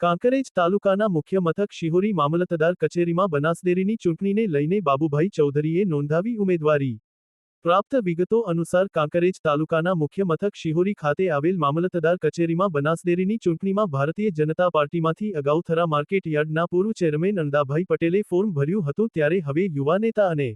કાંકરેજ તાલુકાના મુખ્ય મથક શિહોરી મામલતદાર કચેરીમાં બનાસડેરીની ચૂંટણીને લઈને બાબુભાઈ ચૌધરીએ નોંધાવી ઉમેદવારી. પ્રાપ્ત વિગતો અનુસાર કાંકરેજ તાલુકાના મુખ્ય મથક શિહોરી ખાતે આવેલ મામલતદાર કચેરીમાં બનાસડેરીની ચૂંટણીમાં ભારતીય જનતા પાર્ટીમાંથી અગાઉ થરા માર્કેટ યાર્ડના પૂર્વ ચેરમેન અંદાભાઈ પટેલે ફોર્મ ભર્યું હતું ત્યારે હવે યુવા નેતા અને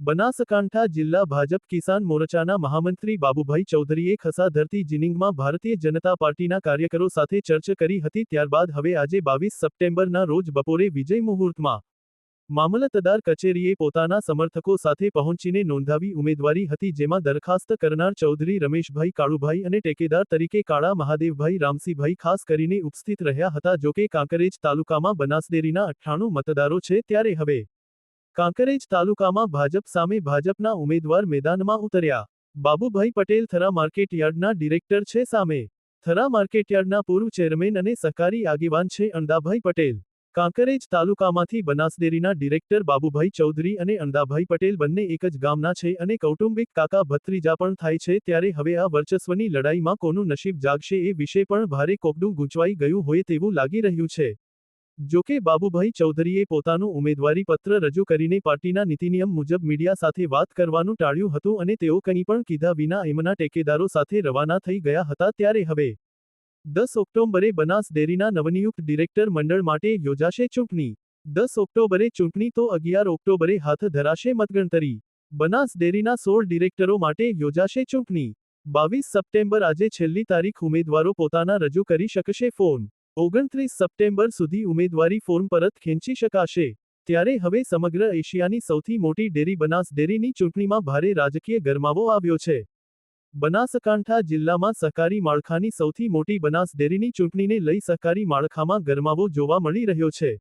બનાસકાંઠા જિલ્લા ભાજપ કિસાન મોરચાના મહામંત્રી બાબુભાઈ ચૌધરીએ ખસા ધરતી જિનિંગમાં ભારતીય જનતા પાર્ટીના કાર્યકરો સાથે ચર્ચા કરી હતી ત્યારબાદ હવે આજે બાવીસ સપ્ટેમ્બરના રોજ બપોરે વિજય મુહૂર્તમાં મામલતદાર કચેરીએ પોતાના સમર્થકો સાથે પહોંચીને નોંધાવી ઉમેદવારી હતી જેમાં દરખાસ્ત કરનાર ચૌધરી રમેશભાઈ કાળુભાઈ અને ટેકેદાર તરીકે કાળા મહાદેવભાઈ રામસીભાઈ ખાસ કરીને ઉપસ્થિત રહ્યા હતા જોકે કાંકરેજ તાલુકામાં બનાસડેરીના અઠ્ઠાણું મતદારો છે ત્યારે હવે કાંકરેજ તાલુકામાં ભાજપ સામે ભાજપના ઉમેદવાર મેદાનમાં ઉતર્યા. બાબુભાઈ પટેલ થરા માર્કેટયાર્ડના ડિરેક્ટર છે સામે. થરા માર્કેટયાર્ડના પૂર્વ ચેરમેન અને સહકારી આગેવાન છે અંદાભાઈ પટેલ. કાંકરેજ તાલુકામાંથી બનાસડેરીના ડિરેક્ટર બાબુભાઈ ચૌધરી અને અંદાભાઈ પટેલ બંને એક જ ગામના છે અને કૌટુંબિક કાકા ભત્રીજા પણ થાય છે ત્યારે હવે આ વર્ચસ્વની લડાઈમાં કોનું નસીબ જાગશે એ વિશે પણ ભારે કોકડું ગૂંચવાઈ ગયું હોય તેવું લાગી રહ્યું છે. જોકે બાબુભાઈ ચૌધરીએ પોતાનું ઉમેદવારી પત્ર રજૂ કરીને પાર્ટીના નીતિનિયમ મુજબ મીડિયા સાથે વાત કરવાનું ટાળ્યું હતું અને તેઓ કંઈ પણ કીધા વિના એમના ટેકેદારો સાથે રવાના થઈ ગયા હતા ત્યારે હવે દસ ઓક્ટોબરે બનાસ ડેરીના નવનિયુક્ત ડિરેક્ટર મંડળ માટે યોજાશે ચૂંટણી. દસ ઓક્ટોબરે ચૂંટણી તો અગિયાર ઓક્ટોબરે હાથ ધરાશે મતગણતરી. બનાસ ડેરીના સોળ ડિરેક્ટરો માટે યોજાશે ચૂંટણી. બાવીસ સપ્ટેમ્બર આજે છેલ્લી તારીખ ઉમેદવારો પોતાના રજૂ કરી શકશે ફોર્મ ઓગણત્રીસ સપ્ટેમ્બર સુધી ઉમેદવારી ફોર્મ પરત ખેંચી શકાશે, ત્યારે હવે સમગ્ર એશિયાની સૌથી મોટી ડેરી બનાસ ડેરીની ચૂંટણીમાં ભારે રાજકીય ગરમાવો આવ્યો છે. બનાસકાંઠા જિલ્લામાં સહકારી માળખાની સૌથી મોટી બનાસ ડેરીની ચૂંટણીને લઈ સહકારી માળખામાં ગરમાવો જોવા મળી રહ્યો છે.